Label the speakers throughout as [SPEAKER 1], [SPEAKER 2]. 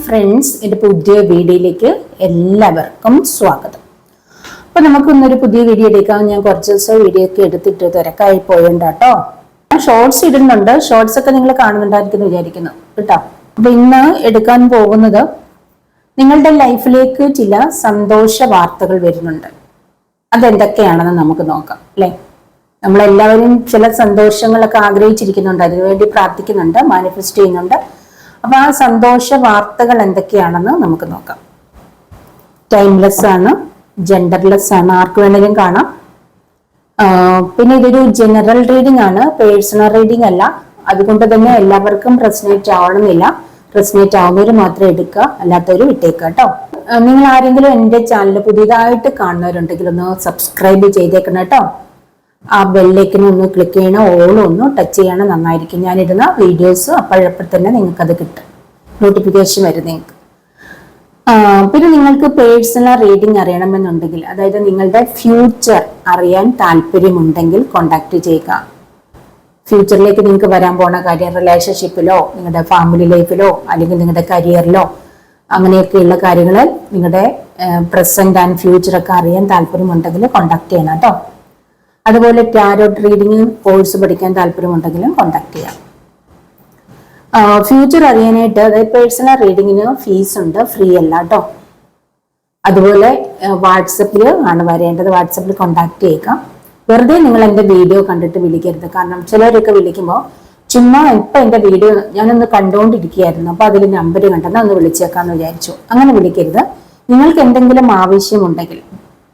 [SPEAKER 1] Friends എന്റെ പുതിയ വീഡിയോയിലേക്ക് എല്ലാവർക്കും സ്വാഗതം. അപ്പൊ നമുക്ക് ഇന്നൊരു പുതിയ വീഡിയോ എടുക്കാം ഞാൻ കുറച്ച് ദിവസം വീഡിയോ ഒക്കെ എടുത്തിട്ട് തിരക്കായി പോയുണ്ട് കേട്ടോ. ഷോർട്സ് ഇടുന്നുണ്ട്. ഷോർട്സ് ഒക്കെ നിങ്ങൾ കാണുന്നുണ്ടായിരിക്കുന്നു വിചാരിക്കുന്നു. കേട്ടോ. അപ്പൊ ഇന്ന് എടുക്കാൻ പോകുന്നത് നിങ്ങളുടെ ലൈഫിലേക്ക് ചില സന്തോഷ വാർത്തകൾ വരുന്നുണ്ട്. അതെന്തൊക്കെയാണെന്ന് നമുക്ക് നോക്കാം അല്ലെ? നമ്മളെല്ലാവരും ചില സന്തോഷങ്ങളൊക്കെ ആഗ്രഹിച്ചിരിക്കുന്നുണ്ട്. അതിനുവേണ്ടി പ്രാർത്ഥിക്കുന്നുണ്ട് മാനിഫെസ്റ്റ് ചെയ്യുന്നുണ്ട്. അപ്പൊ ആ സന്തോഷ വാർത്തകൾ എന്തൊക്കെയാണെന്ന് നമുക്ക് നോക്കാം. ടൈംലെസ് ആണ് ജെൻഡർലെസ് ആണ് ആർക്ക് വേണേലും കാണാം. പിന്നെ ഇതൊരു ജനറൽ റീഡിംഗ് ആണ് പേഴ്സണൽ റീഡിംഗ് അല്ല. അതുകൊണ്ട് തന്നെ എല്ലാവർക്കും റെസിനേറ്റ് ആവണമെന്നില്ല. റെസിനേറ്റ് ആവുന്നവർ മാത്രം എടുക്കുക അല്ലാത്തവർ വിട്ടേക്കുക കേട്ടോ. നിങ്ങൾ ആരെങ്കിലും എന്റെ ചാനൽ പുതിയതായിട്ട് കാണുന്നവരുണ്ടെങ്കിൽ ഒന്ന് സബ്സ്ക്രൈബ് ചെയ്തേക്കണം കേട്ടോ. ആ ബെല്ലേക്കിനെ ഒന്ന് ക്ലിക്ക് ചെയ്യണം ഓൾ ഒന്ന് ടച്ച് ചെയ്യണം നന്നായിരിക്കും. ഞാനിടുന്ന വീഡിയോസ് അപ്പോഴപ്പോൾ തന്നെ നിങ്ങൾക്ക് അത് കിട്ടും. നോട്ടിഫിക്കേഷൻ വരും നിങ്ങൾക്ക്. പിന്നെ നിങ്ങൾക്ക് പേഴ്സണൽ റീഡിംഗ് അറിയണമെന്നുണ്ടെങ്കിൽ അതായത് നിങ്ങളുടെ ഫ്യൂച്ചർ അറിയാൻ താല്പര്യമുണ്ടെങ്കിൽ കോണ്ടാക്ട് ചെയ്യുക. ഫ്യൂച്ചറിലേക്ക് നിങ്ങൾക്ക് വരാൻ പോണ കാര്യം റിലേഷൻഷിപ്പിലോ നിങ്ങളുടെ ഫാമിലി ലൈഫിലോ അല്ലെങ്കിൽ നിങ്ങളുടെ കരിയറിലോ അങ്ങനെയൊക്കെയുള്ള കാര്യങ്ങൾ നിങ്ങളുടെ പ്രസന്റ് ആൻഡ് ഫ്യൂച്ചർ ഒക്കെ അറിയാൻ താല്പര്യമുണ്ടെങ്കിൽ കോണ്ടാക്ട് ചെയ്യണം കേട്ടോ. അതുപോലെ ടാരോട്ട് റീഡിംഗ് കോഴ്സ് പഠിക്കാൻ താല്പര്യമുണ്ടെങ്കിലും കോണ്ടാക്ട് ചെയ്യാം. ഫ്യൂച്ചർ അറിയാനായിട്ട് അതായത് പേഴ്സണൽ റീഡിങ്ങിന് ഫീസ് ഉണ്ട് ഫ്രീ അല്ല കേട്ടോ അതുപോലെ വാട്സപ്പിൽ ആണ് വരേണ്ടത്. വാട്സപ്പിൽ കോണ്ടാക്ട് ചെയ്യുക വെറുതെ നിങ്ങൾ എന്റെ വീഡിയോ കണ്ടിട്ട് വിളിക്കരുത്. കാരണം ചിലരൊക്കെ വിളിക്കുമ്പോൾ ചുമ്മാ ഇപ്പം എന്റെ വീഡിയോ ഞാനൊന്ന് കണ്ടുകൊണ്ടിരിക്കുകയായിരുന്നു അപ്പോൾ അതിൽ നമ്പർ കണ്ടെന്ന് ഒന്ന് വിളിച്ചേക്കാമെന്ന് വിചാരിച്ചു. അങ്ങനെ വിളിക്കരുത്. നിങ്ങൾക്ക് എന്തെങ്കിലും ആവശ്യമുണ്ടെങ്കിൽ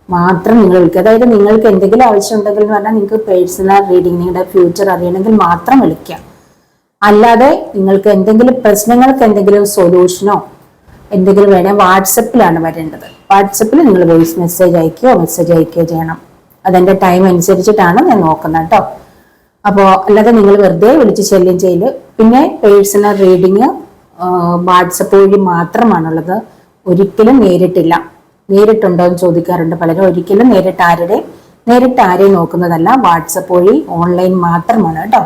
[SPEAKER 1] മാത്രം നിങ്ങൾ വിളിക്കുക അതായത് നിങ്ങൾക്ക് എന്തെങ്കിലും ആവശ്യമുണ്ടെങ്കിൽ എന്ന് പറഞ്ഞാൽ നിങ്ങൾക്ക് പേഴ്സണൽ റീഡിങ് നിങ്ങളുടെ ഫ്യൂച്ചർ അറിയണമെങ്കിൽ മാത്രം വിളിക്കാം അല്ലാതെ നിങ്ങൾക്ക് എന്തെങ്കിലും പ്രശ്നങ്ങൾക്ക് എന്തെങ്കിലും സൊല്യൂഷനോ എന്തെങ്കിലും വേണേൽ വാട്സപ്പിലാണ് വരേണ്ടത്. വാട്സപ്പിൽ നിങ്ങൾ വോയിസ് മെസ്സേജ് അയക്കുകയോ മെസ്സേജ് അയക്കുകയോ ചെയ്യണം. അതെന്റെ ടൈം അനുസരിച്ചിട്ടാണ് ഞാൻ നോക്കുന്നത് കേട്ടോ. അപ്പോൾ അല്ലാതെ നിങ്ങൾ വെറുതെ വിളിച്ച് ശല്യം ചെയ്യൽ. പിന്നെ പേഴ്സണൽ റീഡിങ് വാട്സപ്പ് വഴി മാത്രമാണുള്ളത്. ഒരിക്കലും നേരിട്ടില്ല. നേരിട്ടുണ്ടോ എന്ന് ചോദിക്കാറുണ്ട്. പലരും ഒരിക്കലും നേരിട്ട് ആരുടെയും നേരിട്ട് ആരെയും നോക്കുന്നതല്ല. വാട്സപ്പ് വഴി ഓൺലൈൻ മാത്രമാണ് കേട്ടോ.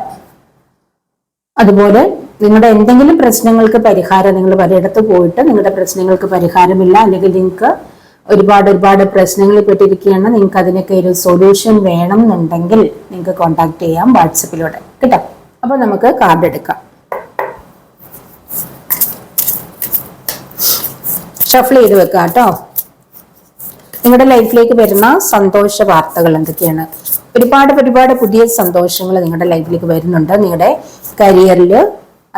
[SPEAKER 1] അതുപോലെ നിങ്ങളുടെ എന്തെങ്കിലും പ്രശ്നങ്ങൾക്ക് പരിഹാരം നിങ്ങൾ പലയിടത്ത് പോയിട്ട് നിങ്ങളുടെ പ്രശ്നങ്ങൾക്ക് പരിഹാരമില്ല അല്ലെങ്കിൽ നിങ്ങൾക്ക് ഒരുപാട് ഒരുപാട് പ്രശ്നങ്ങളിൽ പെട്ടിരിക്കുകയാണ് നിങ്ങൾക്ക് അതിനൊക്കെ ഒരു സൊല്യൂഷൻ വേണം എന്നുണ്ടെങ്കിൽ നിങ്ങൾക്ക് കോൺടാക്ട് ചെയ്യാം വാട്സപ്പിലൂടെ കേട്ടോ? അപ്പൊ നമുക്ക് കാർഡ് എടുക്കാം. ഷഫിൾ ചെയ്ത് വെക്കാം കേട്ടോ. നിങ്ങളുടെ ലൈഫിലേക്ക് വരുന്ന സന്തോഷ വാർത്തകൾ എന്തൊക്കെയാണ്? ഒരുപാട് ഒരുപാട് പുതിയ സന്തോഷങ്ങൾ നിങ്ങളുടെ ലൈഫിലേക്ക് വരുന്നുണ്ട്. നിങ്ങളുടെ കരിയറിൽ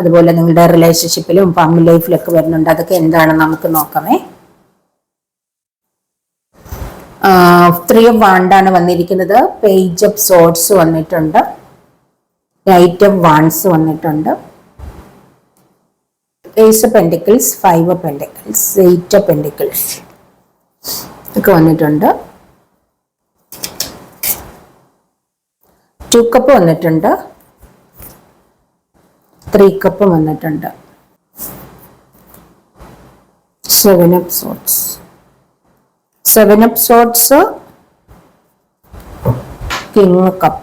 [SPEAKER 1] അതുപോലെ നിങ്ങളുടെ റിലേഷൻഷിപ്പിലും ഫാമിലി ലൈഫിലൊക്കെ വരുന്നുണ്ട്. അതൊക്കെ എന്താണെന്ന് നമുക്ക് നോക്കാമേ. ത്രീ ഓഫ് വാണ്ടാണ് വന്നിരിക്കുന്നത്. പേജ് ഓഫ് സോഡ്സ് വന്നിട്ടുണ്ട്. നൈറ്റ് ഓഫ് വാൺസ് വന്നിട്ടുണ്ട്. Ace of pentacles five of pentacles eight of pentacles ഒക്കെ വന്നിട്ടുണ്ട്. ടു കപ്പ് വന്നിട്ടുണ്ട്. ത്രീ കപ്പ് വന്നിട്ടുണ്ട്. Seven of swords seven of swords king cup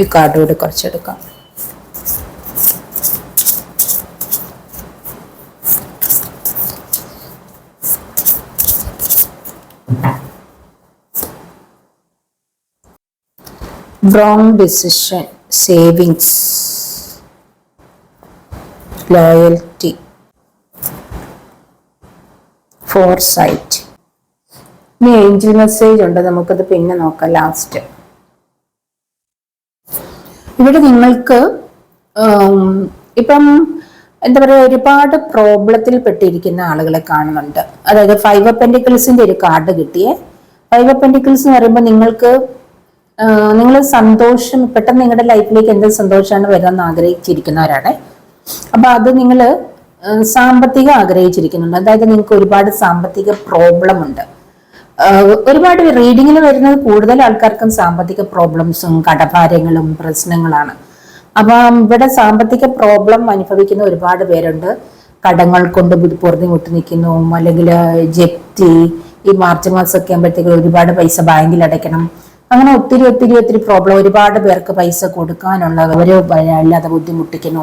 [SPEAKER 1] ഈ കാർഡ് കൂടി കുറച്ചെടുക്കാം. Wrong decision savings loyalty foresight. ഇനി ഏഞ്ചൽ മെസ്സേജ് ഉണ്ട് നമുക്കത് പിന്നെ നോക്കാം ലാസ്റ്റ് ഇവിടെ നിങ്ങൾക്ക് ഉം, ഇപ്പം എന്താ പറയുക ഒരുപാട് പ്രോബ്ലത്തിൽ പെട്ടിരിക്കുന്ന ആളുകളെ കാണുന്നുണ്ട്. അതായത് ഫൈവ് അപ്പൻഡിക്കിൾസിന്റെ ഒരു കാർഡ് കിട്ടിയേ. ഫൈവ് അപ്പൻഡിക്കിൾസ് എന്ന് പറയുമ്പോൾ നിങ്ങൾക്ക് നിങ്ങൾ സന്തോഷം പെട്ടെന്ന് നിങ്ങളുടെ ലൈഫിലേക്ക് എന്ത് സന്തോഷമാണ് വരാമെന്ന് ആഗ്രഹിച്ചിരിക്കുന്നവരാണ്. അപ്പൊ അത് നിങ്ങൾ സാമ്പത്തികം ആഗ്രഹിച്ചിരിക്കുന്നുണ്ട്. അതായത് നിങ്ങൾക്ക് ഒരുപാട് സാമ്പത്തിക പ്രോബ്ലം ഉണ്ട്. ഒരുപാട് റീഡിങ്ങിൽ വരുന്നത് കൂടുതൽ ആൾക്കാർക്കും സാമ്പത്തിക പ്രോബ്ലംസും കടഭാരങ്ങളും പ്രശ്നങ്ങളാണ്. അപ്പം ഇവിടെ സാമ്പത്തിക പ്രോബ്ലം അനുഭവിക്കുന്ന ഒരുപാട് പേരുണ്ട്. കടങ്ങൾ കൊണ്ട് പൊറുതി മുട്ടി നിൽക്കുന്നു. അല്ലെങ്കിൽ ജപ്തി ഈ മാർച്ച് ഒക്കെ ആകുമ്പോഴത്തേക്ക് ഒരുപാട് പൈസ ബാങ്കിൽ അടയ്ക്കണം. അങ്ങനെ ഒത്തിരി ഒത്തിരി ഒത്തിരി പ്രോബ്ലം. ഒരുപാട് പേർക്ക് പൈസ കൊടുക്കാനുള്ള അവർ അല്ലാതെ ബുദ്ധിമുട്ടിക്കുന്നു.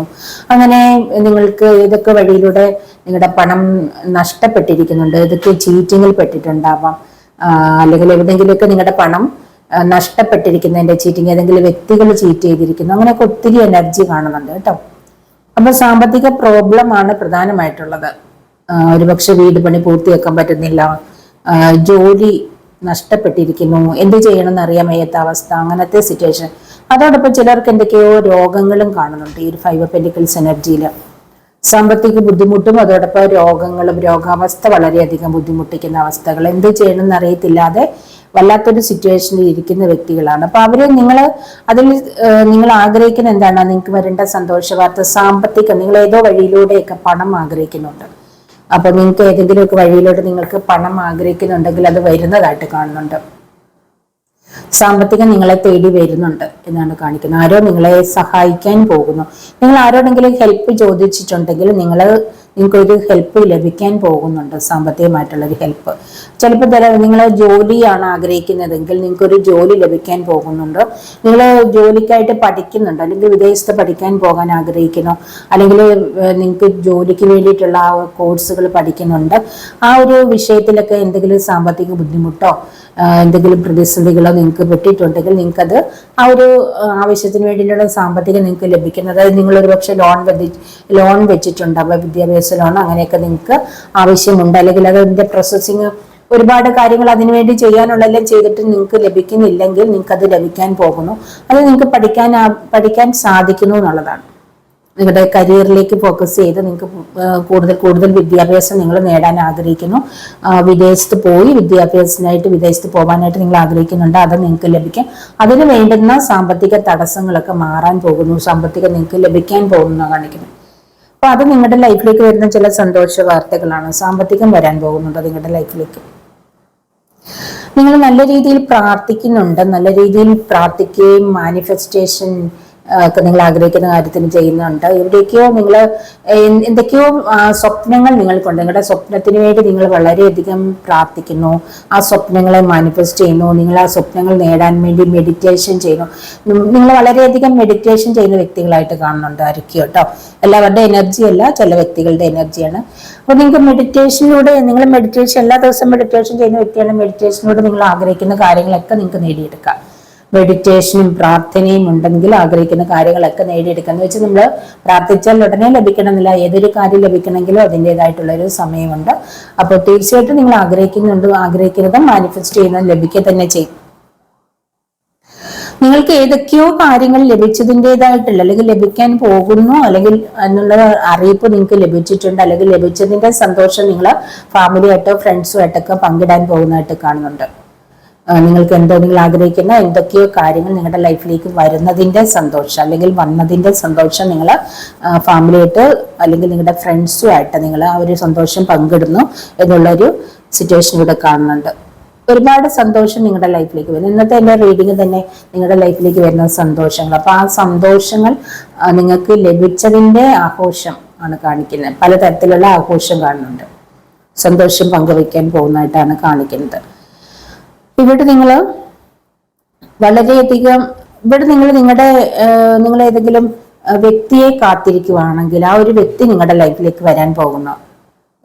[SPEAKER 1] അങ്ങനെ നിങ്ങൾക്ക് ഏതൊക്കെ വഴിയിലൂടെ നിങ്ങളുടെ പണം നഷ്ടപ്പെട്ടിരിക്കുന്നുണ്ട്? ഇതൊക്കെ ചീറ്റിങ്ങിൽ പെട്ടിട്ടുണ്ടാവാം? അല്ലെങ്കിൽ എവിടെയെങ്കിലുമൊക്കെ നിങ്ങളുടെ പണം നഷ്ടപ്പെട്ടിരിക്കുന്നതിന്റെ ചീറ്റിങ് ഏതെങ്കിലും വ്യക്തികൾ ചീറ്റ് ചെയ്തിരിക്കുന്നു. അങ്ങനെയൊക്കെ ഒത്തിരി എനർജി കാണുന്നുണ്ട് കേട്ടോ. അപ്പൊ സാമ്പത്തിക പ്രോബ്ലം ആണ് പ്രധാനമായിട്ടുള്ളത്. ഒരുപക്ഷെ വീട് പണി പൂർത്തിയാക്കാൻ പറ്റുന്നില്ല. ജോലി നഷ്ടപ്പെട്ടിരിക്കുന്നു. എന്ത് ചെയ്യണമെന്ന് അറിയാൻ വയ്യാത്ത അവസ്ഥ അങ്ങനത്തെ സിറ്റുവേഷൻ അതോടൊപ്പം ചിലർക്ക് എന്തൊക്കെയോ രോഗങ്ങളും കാണുന്നുണ്ട് ഈ ഒരു ഫൈവ് പെൻഡിക്കിൾസ് എനർജിയിൽ സാമ്പത്തിക ബുദ്ധിമുട്ടും അതോടൊപ്പം രോഗങ്ങളും രോഗാവസ്ഥ വളരെയധികം ബുദ്ധിമുട്ടിക്കുന്ന അവസ്ഥകൾ. എന്ത് ചെയ്യണമെന്ന് അറിയത്തില്ലാതെ വല്ലാത്തൊരു സിറ്റുവേഷനിൽ ഇരിക്കുന്ന വ്യക്തികളാണ്. അപ്പൊ അവർ നിങ്ങൾ അതിൽ നിങ്ങൾ ആഗ്രഹിക്കുന്ന എന്താണ്? നിങ്ങൾക്ക് വരേണ്ട സന്തോഷവാർത്ത സാമ്പത്തികം നിങ്ങൾ ഏതോ വഴിയിലൂടെയൊക്കെ പണം ആഗ്രഹിക്കുന്നുണ്ട്. അപ്പൊ നിങ്ങൾക്ക് ഏതെങ്കിലുമൊക്കെ വഴിയിലൂടെ നിങ്ങൾക്ക് പണം ആഗ്രഹിക്കുന്നുണ്ടെങ്കിൽ അത് വരുന്നതായിട്ട് കാണുന്നുണ്ട്. സാമ്പത്തികം നിങ്ങളെ തേടി വരുന്നുണ്ട് എന്നാണ് കാണിക്കുന്നത്. ആരോ നിങ്ങളെ സഹായിക്കാൻ പോകുന്നു. നിങ്ങൾ ആരോടെങ്കിലും ഹെൽപ്പ് ചോദിച്ചിട്ടുണ്ടെങ്കിൽ നിങ്ങൾ നിങ്ങൾക്ക് ഒരു ഹെൽപ്പ് ലഭിക്കാൻ പോകുന്നുണ്ട്. സാമ്പത്തികമായിട്ടുള്ളൊരു ഹെൽപ്പ് ചിലപ്പോൾ നിങ്ങൾ ജോലിയാണ് ആഗ്രഹിക്കുന്നതെങ്കിൽ നിങ്ങൾക്കൊരു ജോലി ലഭിക്കാൻ പോകുന്നുണ്ട്. നിങ്ങൾ ജോലിക്കായിട്ട് പഠിക്കുന്നുണ്ട്. അല്ലെങ്കിൽ വിദേശത്ത് പഠിക്കാൻ പോകാൻ ആഗ്രഹിക്കുന്നു. അല്ലെങ്കിൽ നിങ്ങൾക്ക് ജോലിക്ക് വേണ്ടിയിട്ടുള്ള ആ കോഴ്സുകൾ പഠിക്കുന്നുണ്ട്. ആ ഒരു വിഷയത്തിലൊക്കെ എന്തെങ്കിലും സാമ്പത്തിക ബുദ്ധിമുട്ടോ എന്തെങ്കിലും പ്രതിസന്ധികളോ നിങ്ങൾക്ക് പെട്ടിട്ടുണ്ടെങ്കിൽ നിങ്ങൾക്കത് ആ ഒരു ആവശ്യത്തിന് വേണ്ടിയിട്ടുള്ള സാമ്പത്തികം നിങ്ങൾക്ക് ലഭിക്കുന്നത്. അതായത് നിങ്ങൾ ഒരുപക്ഷെ ലോൺ ലോൺ വെച്ചിട്ടുണ്ടാവുക വിദ്യാഭ്യാസ ലോൺ അങ്ങനെയൊക്കെ നിങ്ങൾക്ക് ആവശ്യമുണ്ട്. അല്ലെങ്കിൽ അതിന്റെ പ്രോസസ്സിങ് ഒരുപാട് കാര്യങ്ങൾ അതിനുവേണ്ടി ചെയ്യാനുള്ളതെല്ലാം ചെയ്തിട്ട് നിങ്ങൾക്ക് ലഭിക്കുന്നില്ലെങ്കിൽ നിങ്ങൾക്ക് അത് ലഭിക്കാൻ പോകുന്നു. അത് നിങ്ങൾക്ക് പഠിക്കാൻ പഠിക്കാൻ സാധിക്കുന്നു എന്നുള്ളതാണ്. നിങ്ങളുടെ കരിയറിലേക്ക് ഫോക്കസ് ചെയ്ത് നിങ്ങൾക്ക് കൂടുതൽ കൂടുതൽ വിദ്യാഭ്യാസം നിങ്ങൾ നേടാൻ ആഗ്രഹിക്കുന്നു. വിദേശത്ത് പോയി വിദ്യാഭ്യാസത്തിനായിട്ട് വിദേശത്ത് പോകാനായിട്ട് നിങ്ങൾ ആഗ്രഹിക്കുന്നുണ്ട്. അത് നിങ്ങൾക്ക് ലഭിക്കും. അതിന് വേണ്ടുന്ന സാമ്പത്തിക തടസ്സങ്ങളൊക്കെ മാറാൻ പോകുന്നു. സാമ്പത്തിക നിങ്ങൾക്ക് ലഭിക്കാൻ പോകുന്നു കാണിക്കുന്നു അപ്പൊ അത് നിങ്ങളുടെ ലൈഫിലേക്ക് വരുന്ന ചില സന്തോഷ വാർത്തകളാണ്. സാമ്പത്തികം വരാൻ പോകുന്നുണ്ട് നിങ്ങളുടെ ലൈഫിലേക്ക്. നിങ്ങൾ നല്ല രീതിയിൽ പ്രാർത്ഥിക്കുന്നുണ്ട്. നല്ല രീതിയിൽ പ്രാർത്ഥിക്കുകയും മാനിഫെസ്റ്റേഷൻ ഒക്കെ നിങ്ങൾ ആഗ്രഹിക്കുന്ന കാര്യത്തിന് ചെയ്യുന്നുണ്ട്. എവിടേക്കോ നിങ്ങൾ എന്തൊക്കെയോ സ്വപ്നങ്ങൾ നിങ്ങൾക്കുണ്ട് നിങ്ങളുടെ സ്വപ്നത്തിന് വേണ്ടി നിങ്ങൾ വളരെയധികം പ്രാർത്ഥിക്കുന്നു. ആ സ്വപ്നങ്ങളെ മാനിഫെസ്റ്റ് ചെയ്യുന്നു. നിങ്ങൾ ആ സ്വപ്നങ്ങൾ നേടാൻ വേണ്ടി മെഡിറ്റേഷൻ ചെയ്യുന്നു. നിങ്ങൾ വളരെയധികം മെഡിറ്റേഷൻ ചെയ്യുന്ന വ്യക്തികളായിട്ട് കാണുന്നുണ്ട് ആരൊക്കെ കേട്ടോ എല്ലാവരുടെ എനർജി അല്ല ചില വ്യക്തികളുടെ എനർജിയാണ് അപ്പോൾ നിങ്ങൾക്ക് മെഡിറ്റേഷനിലൂടെ നിങ്ങൾ മെഡിറ്റേഷൻ എല്ലാ ദിവസവും മെഡിറ്റേഷൻ ചെയ്യുന്ന വ്യക്തിയാണ് മെഡിറ്റേഷനിലൂടെ നിങ്ങൾ ആഗ്രഹിക്കുന്ന കാര്യങ്ങളൊക്കെ നിങ്ങൾക്ക് നേടിയെടുക്കാം. മെഡിറ്റേഷനും പ്രാർത്ഥനയും ഉണ്ടെങ്കിൽ ആഗ്രഹിക്കുന്ന കാര്യങ്ങളൊക്കെ നേടിയെടുക്കുക എന്ന് വെച്ച് നമ്മൾ പ്രാർത്ഥിച്ചാൽ ഉടനെ ലഭിക്കണമെന്നില്ല. ഏതൊരു കാര്യം ലഭിക്കണമെങ്കിലും അതിന്റെതായിട്ടുള്ളൊരു സമയമുണ്ട്. അപ്പോൾ തീർച്ചയായിട്ടും നിങ്ങൾ ആഗ്രഹിക്കുന്നുണ്ട് ആഗ്രഹിക്കുന്നത് മാനിഫെസ്റ്റ് ചെയ്യുന്നത് ലഭിക്കുക തന്നെ ചെയ്യും. നിങ്ങൾക്ക് ഏതൊക്കെയോ കാര്യങ്ങൾ ലഭിച്ചതിന്റെതായിട്ടുള്ള അല്ലെങ്കിൽ ലഭിക്കാൻ പോകുന്നു അല്ലെങ്കിൽ എന്നുള്ള അറിയിപ്പ് നിങ്ങൾക്ക് ലഭിച്ചിട്ടുണ്ട് അല്ലെങ്കിൽ ലഭിച്ചതിന്റെ സന്തോഷം നിങ്ങൾ ഫാമിലിയായിട്ടോ ഫ്രണ്ട്സുമായിട്ടൊക്കെ പങ്കിടാൻ പോകുന്നതായിട്ട് കാണുന്നുണ്ട്. നിങ്ങൾക്ക് എന്തോ നിങ്ങൾ ആഗ്രഹിക്കുന്ന എന്തൊക്കെയോ കാര്യങ്ങൾ നിങ്ങളുടെ ലൈഫിലേക്ക് വരുന്നതിന്റെ സന്തോഷം അല്ലെങ്കിൽ വന്നതിന്റെ സന്തോഷം നിങ്ങൾ ഫാമിലിയായിട്ട് അല്ലെങ്കിൽ നിങ്ങളുടെ ഫ്രണ്ട്സുമായിട്ട് നിങ്ങൾ ആ ഒരു സന്തോഷം പങ്കിടുന്നു എന്നുള്ളൊരു സിറ്റുവേഷൻ ഇവിടെ കാണുന്നുണ്ട്. ഒരുപാട് സന്തോഷം നിങ്ങളുടെ ലൈഫിലേക്ക് വരും ഇന്നത്തെ എന്റെ റീഡിങ് തന്നെ നിങ്ങളുടെ ലൈഫിലേക്ക് വരുന്ന സന്തോഷങ്ങൾ. അപ്പൊ ആ സന്തോഷങ്ങൾ നിങ്ങൾക്ക് ലഭിച്ചതിന്റെ ആഘോഷം ആണ് കാണിക്കുന്നത്. പലതരത്തിലുള്ള ആഘോഷം കാണുന്നുണ്ട്. സന്തോഷം പങ്കുവയ്ക്കാൻ പോകുന്നതായിട്ടാണ് കാണിക്കുന്നത്. ഇവിടെ നിങ്ങൾ വളരെയധികം ഇവിടെ നിങ്ങൾ നിങ്ങളുടെ നിങ്ങൾ ഏതെങ്കിലും വ്യക്തിയെ കാത്തിരിക്കുവാണെങ്കിൽ ആ ഒരു വ്യക്തി നിങ്ങളുടെ ലൈഫിലേക്ക് വരാൻ പോകുന്നു.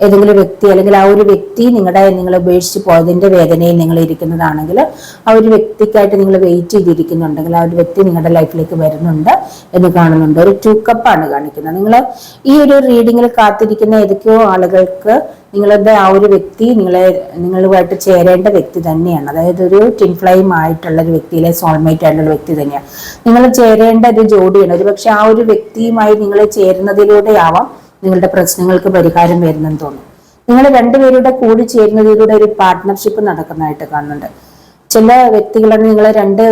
[SPEAKER 1] ഏതെങ്കിലും വ്യക്തി അല്ലെങ്കിൽ ആ ഒരു വ്യക്തി നിങ്ങളുടെ നിങ്ങൾ ഉപേക്ഷിച്ച് പോയതിന്റെ വേദനയിൽ നിങ്ങൾ ഇരിക്കുന്നതാണെങ്കിൽ ആ ഒരു വ്യക്തിക്കായിട്ട് നിങ്ങൾ വെയിറ്റ് ചെയ്തിരിക്കുന്നുണ്ടെങ്കിൽ ആ ഒരു വ്യക്തി നിങ്ങളുടെ ലൈഫിലേക്ക് വരുന്നുണ്ട് എന്ന് കാണുന്നുണ്ട്. ഒരു ടു കപ്പാണ് കാണിക്കുന്നത്. നിങ്ങൾ ഈ ഒരു റീഡിങ്ങിൽ കാത്തിരിക്കുന്ന ഏതൊക്കെയോ ആളുകൾക്ക് നിങ്ങളുടെ ആ ഒരു വ്യക്തി നിങ്ങളെ നിങ്ങളുമായിട്ട് ചേരേണ്ട വ്യക്തി തന്നെയാണ്. അതായത് ഒരു ടിൻഫ്ലൈം ആയിട്ടുള്ള ഒരു വ്യക്തിയിലെ സോൾമേറ്റ് ആയിട്ടുള്ള വ്യക്തി തന്നെയാണ്. നിങ്ങൾ ചേരേണ്ട ഒരു ജോഡിയാണ്. ഒരു പക്ഷെ ആ ഒരു വ്യക്തിയുമായി നിങ്ങൾ ചേരുന്നതിലൂടെ ആവാം നിങ്ങളുടെ പ്രശ്നങ്ങൾക്ക് പരിഹാരം വരുന്നെന്ന് തോന്നും നിങ്ങൾ രണ്ടുപേരുടെ കൂടി ചേരുന്നതിലൂടെ ഒരു പാർട്ട്ണർഷിപ്പ് നടക്കുന്നതായിട്ട് കാണുന്നുണ്ട്. ചില വ്യക്തികളാണ് നിങ്ങൾ രണ്ട്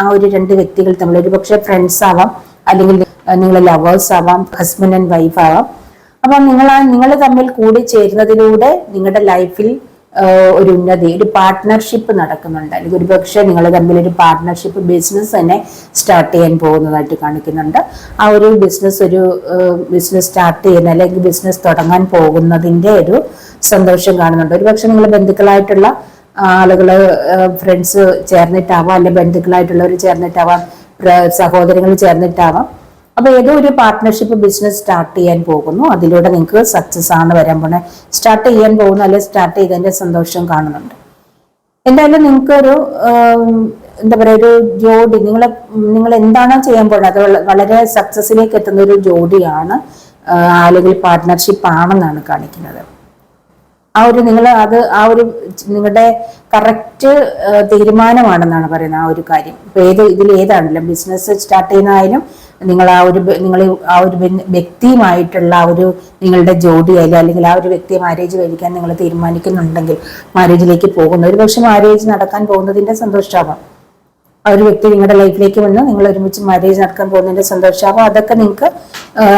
[SPEAKER 1] ആ ഒരു രണ്ട് വ്യക്തികൾ തമ്മിൽ. ഒരു പക്ഷെ ഫ്രണ്ട്സ് ആവാം അല്ലെങ്കിൽ നിങ്ങൾ ലവേഴ്സ് ആവാം ഹസ്ബൻഡ് ആൻഡ് വൈഫ് ആവാം. അപ്പൊ നിങ്ങൾ നിങ്ങൾ തമ്മിൽ കൂടി ചേരുന്നതിലൂടെ നിങ്ങളുടെ ലൈഫിൽ ഒരു ഉന്നതി ഒരു പാർട്ട്ണർഷിപ്പ് നടക്കുന്നുണ്ട്. അല്ലെങ്കിൽ ഒരു പക്ഷേ നിങ്ങൾ തമ്മിൽ ഒരു പാർട്ട്ണർഷിപ്പ് ബിസിനസ് തന്നെ സ്റ്റാർട്ട് ചെയ്യാൻ പോകുന്നതായിട്ട് കാണിക്കുന്നുണ്ട്. ആ ഒരു ബിസിനസ് ഒരു ബിസിനസ് സ്റ്റാർട്ട് ചെയ്യുന്ന അല്ലെങ്കിൽ ബിസിനസ് തുടങ്ങാൻ പോകുന്നതിന്റെ ഒരു സന്തോഷം കാണുന്നുണ്ട്. ഒരു പക്ഷെ നിങ്ങൾ ബന്ധുക്കളായിട്ടുള്ള ആളുകൾ ഫ്രണ്ട്സ് ചേർന്നിട്ടാവാം അല്ലെ ബന്ധുക്കളായിട്ടുള്ളവർ ചേർന്നിട്ടാവാം സഹോദരങ്ങൾ ചേർന്നിട്ടാവാം. അപ്പൊ ഏതോ ഒരു പാർട്ട്ണർഷിപ്പ് ബിസിനസ് സ്റ്റാർട്ട് ചെയ്യാൻ പോകുന്നു. അതിലൂടെ നിങ്ങൾക്ക് സക്സസ് ആണ് വരാൻ പോണേ. സ്റ്റാർട്ട് ചെയ്യാൻ പോകുന്നു അല്ലെങ്കിൽ സ്റ്റാർട്ട് ചെയ്തതിന്റെ സന്തോഷം കാണുന്നുണ്ട്. എന്തായാലും നിങ്ങൾക്ക് ഒരു എന്താ പറയുക ഒരു ജോഡി നിങ്ങളെ നിങ്ങൾ എന്താണോ ചെയ്യാൻ പോകുന്നത് അത് വള- വളരെ സക്സസിലേക്ക് എത്തുന്ന ഒരു ജോഡിയാണ് അല്ലെങ്കിൽ പാർട്ട്ണർഷിപ്പ് ആണെന്നാണ് കാണിക്കുന്നത്. ആ ഒരു നിങ്ങൾ അത് ആ ഒരു നിങ്ങളുടെ കറക്റ്റ് തീരുമാനമാണെന്നാണ് പറയുന്നത് ആ ഒരു കാര്യം. ഇപ്പൊ ഏത് ഇതിൽ ഏതാണെങ്കിലും ബിസിനസ് സ്റ്റാർട്ട് ചെയ്യുന്നതായാലും നിങ്ങൾ ആ ഒരു നിങ്ങൾ ആ ഒരു വ്യക്തിയുമായിട്ടുള്ള ഒരു നിങ്ങളുടെ ജോഡി ആയാലും അല്ലെങ്കിൽ ആ ഒരു വ്യക്തിയെ മാരേജ് കഴിക്കാൻ നിങ്ങൾ തീരുമാനിക്കുന്നുണ്ടെങ്കിൽ മാരേജിലേക്ക് പോകുന്നു ഒരു പക്ഷെ മാരേജ് നടക്കാൻ പോകുന്നതിന്റെ സന്തോഷമാവാം ആ ഒരു വ്യക്തി നിങ്ങളുടെ ലൈഫിലേക്ക് വന്ന് നിങ്ങൾ ഒരുമിച്ച് മാരേജ് നടക്കാൻ പോകുന്നതിന്റെ സന്തോഷം അതൊക്കെ നിങ്ങൾക്ക്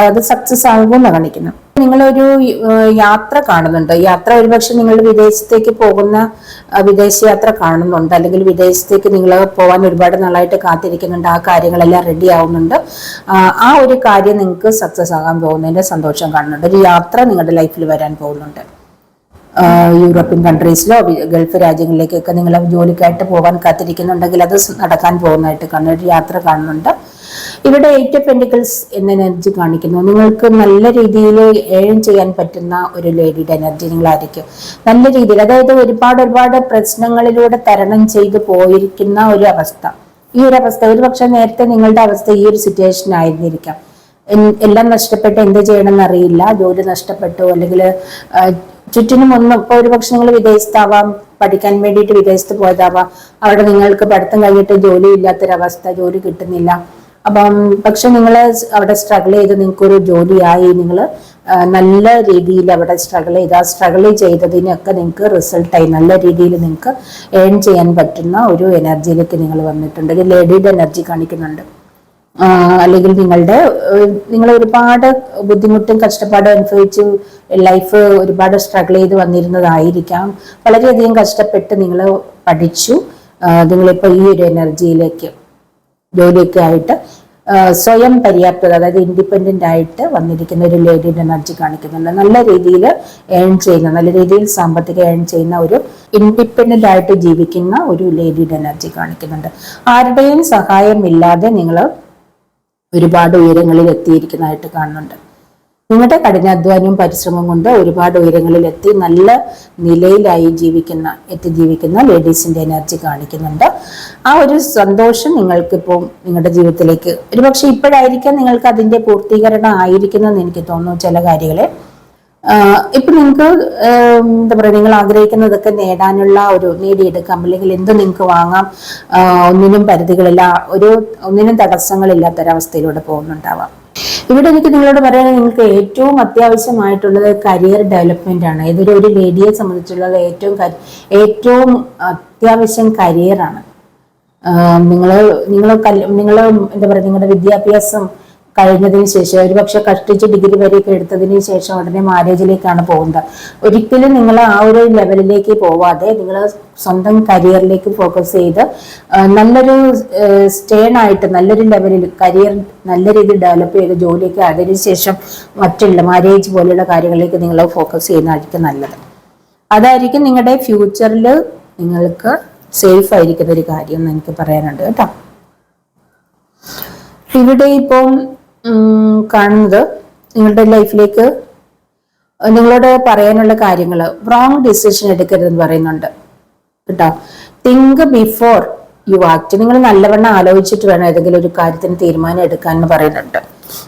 [SPEAKER 1] അത് സക്സസ് ആകുമെന്ന് കാണിക്കുന്നു നിങ്ങളൊരു യാത്ര കാണുന്നുണ്ട്? യാത്ര ഒരുപക്ഷെ നിങ്ങൾ വിദേശത്തേക്ക് പോകുന്ന വിദേശ യാത്ര കാണുന്നുണ്ട്. അല്ലെങ്കിൽ വിദേശത്തേക്ക് നിങ്ങൾ പോകാൻ ഒരുപാട് നാളായിട്ട് കാത്തിരിക്കുന്നുണ്ട്. ആ കാര്യങ്ങളെല്ലാം റെഡി ആവുന്നുണ്ട്. ആ, ഒരു കാര്യം നിങ്ങൾക്ക് സക്സസ് ആകാൻ പോകുന്നതിന്റെ സന്തോഷം കാണുന്നുണ്ട്. ഒരു യാത്ര നിങ്ങളുടെ ലൈഫിൽ വരാൻ പോകുന്നുണ്ട്. യൂറോപ്യൻ കൺട്രീസിലോ ഗൾഫ് രാജ്യങ്ങളിലേക്കൊക്കെ നിങ്ങൾ ജോലിക്കായിട്ട് പോകാൻ കാത്തിരിക്കുന്നുണ്ടെങ്കിൽ അത് നടക്കാൻ പോകുന്നതായിട്ട് കാണുന്ന. ഒരു യാത്ര കാണുന്നുണ്ട്. ഇവിടെ എയ്റ്റ് ഓഫ് പെൻഡിക്കിൾസ് എന്ന എനർജി കാണിക്കുന്നു. നിങ്ങൾക്ക് നല്ല രീതിയിൽ ഏൺ ചെയ്യാൻ പറ്റുന്ന ഒരു ലേഡിയുടെ എനർജി നിങ്ങളായിരിക്കും. നല്ല രീതിയിൽ അതായത് ഒരുപാട് ഒരുപാട് പ്രശ്നങ്ങളിലൂടെ തരണം ചെയ്തു പോയിരിക്കുന്ന ഒരു അവസ്ഥ. ഈ ഒരു അവസ്ഥ ഒരു പക്ഷെ നേരത്തെ നിങ്ങളുടെ അവസ്ഥ ഈ ഒരു സിറ്റുവേഷൻ ആയിരുന്നിരിക്കാം. എല്ലാം നഷ്ടപ്പെട്ട് എന്ത് ചെയ്യണമെന്ന് അറിയില്ല. ജോലി നഷ്ടപ്പെട്ടു അല്ലെങ്കിൽ ചുറ്റിനും ഒന്നും ഇപ്പൊ ഒരു പക്ഷെ നിങ്ങൾ വിദേശത്താവാം പഠിക്കാൻ വേണ്ടിയിട്ട് വിദേശത്ത് പോയതാവാം. അവിടെ നിങ്ങൾക്ക് പഠിത്തം കഴിഞ്ഞിട്ട് ജോലി ഇല്ലാത്തൊരവസ്ഥ ജോലി കിട്ടുന്നില്ല. അപ്പം പക്ഷെ നിങ്ങൾ അവിടെ സ്ട്രഗിൾ ചെയ്ത് നിങ്ങൾക്കൊരു ജോലിയായി നിങ്ങൾ നല്ല രീതിയിൽ അവിടെ സ്ട്രഗിൾ ചെയ്ത് ആ സ്ട്രഗിൾ ചെയ്തതിനൊക്കെ നിങ്ങൾക്ക് റിസൾട്ടായി നല്ല രീതിയിൽ നിങ്ങൾക്ക് ഏൺ ചെയ്യാൻ പറ്റുന്ന ഒരു എനർജിയിലേക്ക് നിങ്ങൾ വന്നിട്ടുണ്ട്. ഒരു ലേഡിയുടെ എനർജി കാണിക്കുന്നുണ്ട്. അല്ലെങ്കിൽ നിങ്ങളുടെ നിങ്ങൾ ഒരുപാട് ബുദ്ധിമുട്ടും കഷ്ടപ്പാടും അനുഭവിച്ച് ലൈഫ് ഒരുപാട് സ്ട്രഗിൾ ചെയ്ത് വന്നിരുന്നതായിരിക്കാം. വളരെയധികം കഷ്ടപ്പെട്ട് നിങ്ങൾ പഠിച്ചു. നിങ്ങളിപ്പോൾ ഈ ഒരു എനർജിയിലേക്ക് ജോലിയൊക്കെ ആയിട്ട് സ്വയം പര്യാപ്തത അതായത് ഇൻഡിപെൻഡന്റ് ആയിട്ട് വന്നിരിക്കുന്ന ഒരു ലേഡിയുടെ എനർജി കാണിക്കുന്നുണ്ട്. നല്ല രീതിയിൽ ഏൺ ചെയ്യുന്ന നല്ല രീതിയിൽ സാമ്പത്തിക ഏൺ ചെയ്യുന്ന ഒരു ഇൻഡിപെൻഡന്റ് ആയിട്ട് ജീവിക്കുന്ന ഒരു ലേഡിയുടെ എനർജി കാണിക്കുന്നുണ്ട്. ആരുടെയും സഹായമില്ലാതെ നിങ്ങൾ ഒരുപാട് ഉയരങ്ങളിൽ എത്തിയിരിക്കുന്നതായിട്ട് കാണുന്നുണ്ട്. നിങ്ങളുടെ കഠിനാധ്വാനവും പരിശ്രമം കൊണ്ട് ഒരുപാട് ഉയരങ്ങളിൽ എത്തി നല്ല നിലയിലായി ജീവിക്കുന്ന എത്തി ജീവിക്കുന്ന ലേഡീസിന്റെ എനർജി കാണിക്കുന്നുണ്ട്. ആ ഒരു സന്തോഷം നിങ്ങൾക്കിപ്പോൾ നിങ്ങളുടെ ജീവിതത്തിലേക്ക് ഒരുപക്ഷെ ഇപ്പോഴായിരിക്കാം നിങ്ങൾക്ക് അതിന്റെ പൂർത്തീകരണം ആയിരിക്കുന്നതെന്ന് എനിക്ക് തോന്നുന്നു ചില കാര്യങ്ങളെ. ഇപ്പൊ നിങ്ങൾക്ക് എന്താ പറയുക നിങ്ങൾ ആഗ്രഹിക്കുന്നതൊക്കെ നേടാനുള്ള ഒരു നേടിയെടുക്കാം. അല്ലെങ്കിൽ എന്ത് നിങ്ങൾക്ക് വാങ്ങാം. ഒന്നിനും പരിധികളില്ല. ഒരു ഒന്നിനും തടസ്സങ്ങളില്ലാത്തൊരവസ്ഥയിലൂടെ പോകുന്നുണ്ടാവാം. ഇവിടെ എനിക്ക് നിങ്ങളോട് പറയാൻ നിങ്ങൾക്ക് ഏറ്റവും അത്യാവശ്യമായിട്ടുള്ളത് കരിയർ ഡെവലപ്മെന്റ് ആണ്. ഇതൊരു ഒരു ലേഡിയെ സംബന്ധിച്ചുള്ളത് ഏറ്റവും ഏറ്റവും അത്യാവശ്യം കരിയറാണ് നിങ്ങൾ നിങ്ങൾ നിങ്ങൾ എന്താ പറയുക നിങ്ങളുടെ വിദ്യാഭ്യാസം കഴിഞ്ഞതിന് ശേഷം ഒരുപക്ഷെ കഷ്ടിച്ച് ഡിഗ്രി വരെയൊക്കെ എടുത്തതിന് ശേഷം ഉടനെ മാരേജിലേക്കാണ് പോകുന്നത്. ഒരിക്കലും നിങ്ങൾ ആ ഒരു ലെവലിലേക്ക് പോവാതെ നിങ്ങൾ സ്വന്തം കരിയറിലേക്ക് ഫോക്കസ് ചെയ്ത് നല്ലൊരു സ്റ്റേൺ ആയിട്ട് നല്ലൊരു ലെവലിൽ കരിയർ നല്ല രീതിയിൽ ഡെവലപ്പ് ചെയ്ത് ജോലിയൊക്കെ അതിനുശേഷം മറ്റുള്ള മാരേജ് പോലെയുള്ള കാര്യങ്ങളിലേക്ക് നിങ്ങൾ ഫോക്കസ് ചെയ്യുന്നതായിരിക്കും നല്ലത്. അതായിരിക്കും നിങ്ങളുടെ ഫ്യൂച്ചറിൽ നിങ്ങൾക്ക് സേഫ് ആയിരിക്കുന്ന ഒരു കാര്യം എന്ന് എനിക്ക് പറയാനുണ്ട് കേട്ടോ. ഇവിടെ ഇപ്പം കാണുന്നത് നിങ്ങളുടെ ലൈഫിലേക്ക് നിങ്ങളോട് പറയാനുള്ള കാര്യങ്ങൾ. റോങ് ഡിസിഷൻ എടുക്കരുതെന്ന് പറയുന്നുണ്ട്. കേട്ടോ? തിങ്ക് ബിഫോർ യു ആക്ട് നിങ്ങൾ നല്ലവണ്ണം ആലോചിച്ചിട്ട് വേണം ഏതെങ്കിലും ഒരു കാര്യത്തിന് തീരുമാനം എടുക്കാൻ എന്ന് പറയുന്നുണ്ട്.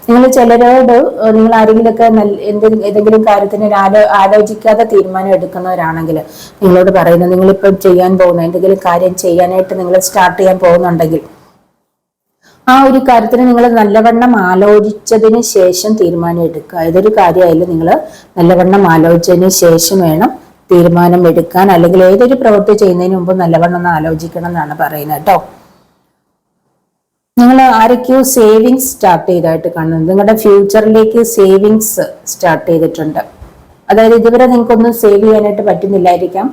[SPEAKER 1] നിങ്ങൾ ചിലരോട് നിങ്ങൾ ആരെങ്കിലുമൊക്കെ എന്തെങ്കിലും ഏതെങ്കിലും കാര്യത്തിന് ആലോ ആലോചിക്കാതെ തീരുമാനം എടുക്കുന്നവരാണെങ്കിൽ നിങ്ങളോട് പറയുന്നത് നിങ്ങളിപ്പോൾ ചെയ്യാൻ പോകുന്ന എന്തെങ്കിലും കാര്യം ചെയ്യാനായിട്ട് നിങ്ങൾ സ്റ്റാർട്ട് ചെയ്യാൻ പോകുന്നുണ്ടെങ്കിൽ ആ ഒരു കാര്യത്തിന് നിങ്ങൾ നല്ലവണ്ണം ആലോചിച്ചതിന് ശേഷം തീരുമാനം എടുക്കുക. ഏതൊരു കാര്യമായാലും നിങ്ങൾ നല്ലവണ്ണം ആലോചിച്ചതിന് ശേഷം വേണം തീരുമാനം എടുക്കാൻ. അല്ലെങ്കിൽ ഏതൊരു പ്രവൃത്തി ചെയ്യുന്നതിന് മുമ്പ് നല്ലവണ്ണം ഒന്ന് ആലോചിക്കണം എന്നാണ് പറയുന്നത് കേട്ടോ. നിങ്ങൾ ആരൊക്കെയോ സേവിങ്സ് സ്റ്റാർട്ട് ചെയ്തായിട്ട് കാണുന്നത് നിങ്ങളുടെ ഫ്യൂച്ചറിലേക്ക് സേവിങ്സ് സ്റ്റാർട്ട് ചെയ്തിട്ടുണ്ട്. അതായത് ഇതുവരെ നിങ്ങൾക്കൊന്നും സേവ് ചെയ്യാനായിട്ട് പറ്റുന്നില്ലായിരിക്കാം.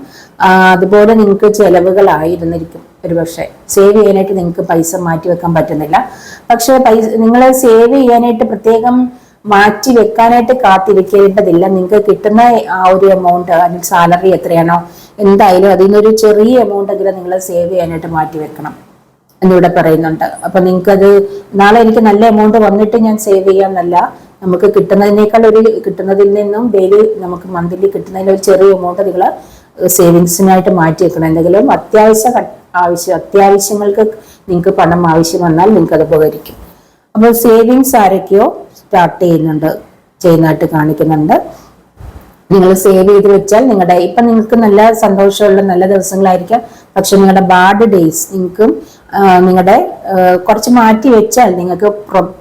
[SPEAKER 1] അതുപോലെ നിങ്ങൾക്ക് ചെലവുകളായിരുന്നിരിക്കും. ഒരുപക്ഷെ സേവ് ചെയ്യാനായിട്ട് നിങ്ങൾക്ക് പൈസ മാറ്റി വെക്കാൻ പറ്റുന്നില്ല. പക്ഷെ പൈസ നിങ്ങൾ സേവ് ചെയ്യാനായിട്ട് പ്രത്യേകം മാറ്റി വെക്കാനായിട്ട് കാത്തിരിക്കേണ്ടതില്ല. നിങ്ങൾക്ക് കിട്ടുന്ന ആ ഒരു എമൗണ്ട് അല്ലെങ്കിൽ സാലറി എത്രയാണോ എന്തായാലും അതിൽ നിന്നൊരു ചെറിയ എമൗണ്ട് എങ്കിലും നിങ്ങൾ സേവ് ചെയ്യാനായിട്ട് മാറ്റി വെക്കണം. എന്നിവിടെ പറയുന്നുണ്ട്. അപ്പൊ നിങ്ങൾക്കത് നാളെ എനിക്ക് നല്ല എമൗണ്ട് വന്നിട്ട് ഞാൻ സേവ് ചെയ്യാന്നല്ല നമുക്ക് കിട്ടുന്നതിനേക്കാൾ ഒരു കിട്ടുന്നതിൽ നിന്നും ഡെയിലി നമുക്ക് മന്ത്ലി കിട്ടുന്നതിന് ഒരു ചെറിയ എമൗണ്ട് നിങ്ങൾ സേവിങ്സിനായിട്ട് മാറ്റി വെക്കണം. എന്തെങ്കിലും അത്യാവശ്യ ആവശ്യം അത്യാവശ്യങ്ങൾക്ക് നിങ്ങൾക്ക് പണം ആവശ്യം വന്നാൽ നിങ്ങൾക്ക് അത് ഉപകരിക്കും. അപ്പോൾ സേവിങ്സ് ആരൊക്കെയോ സ്റ്റാർട്ട് ചെയ്യുന്നുണ്ട് ചെയ്യുന്നതായിട്ട് കാണിക്കുന്നുണ്ട്. നിങ്ങൾ സേവ് ചെയ്ത് വെച്ചാൽ നിങ്ങളുടെ ഇപ്പം നിങ്ങൾക്ക് നല്ല സന്തോഷമുള്ള നല്ല ദിവസങ്ങളായിരിക്കാം. പക്ഷെ നിങ്ങളുടെ ബാഡ് ഡേയ്സ് നിങ്ങൾക്ക് നിങ്ങളുടെ കുറച്ച് മാറ്റി വെച്ചാൽ നിങ്ങൾക്ക്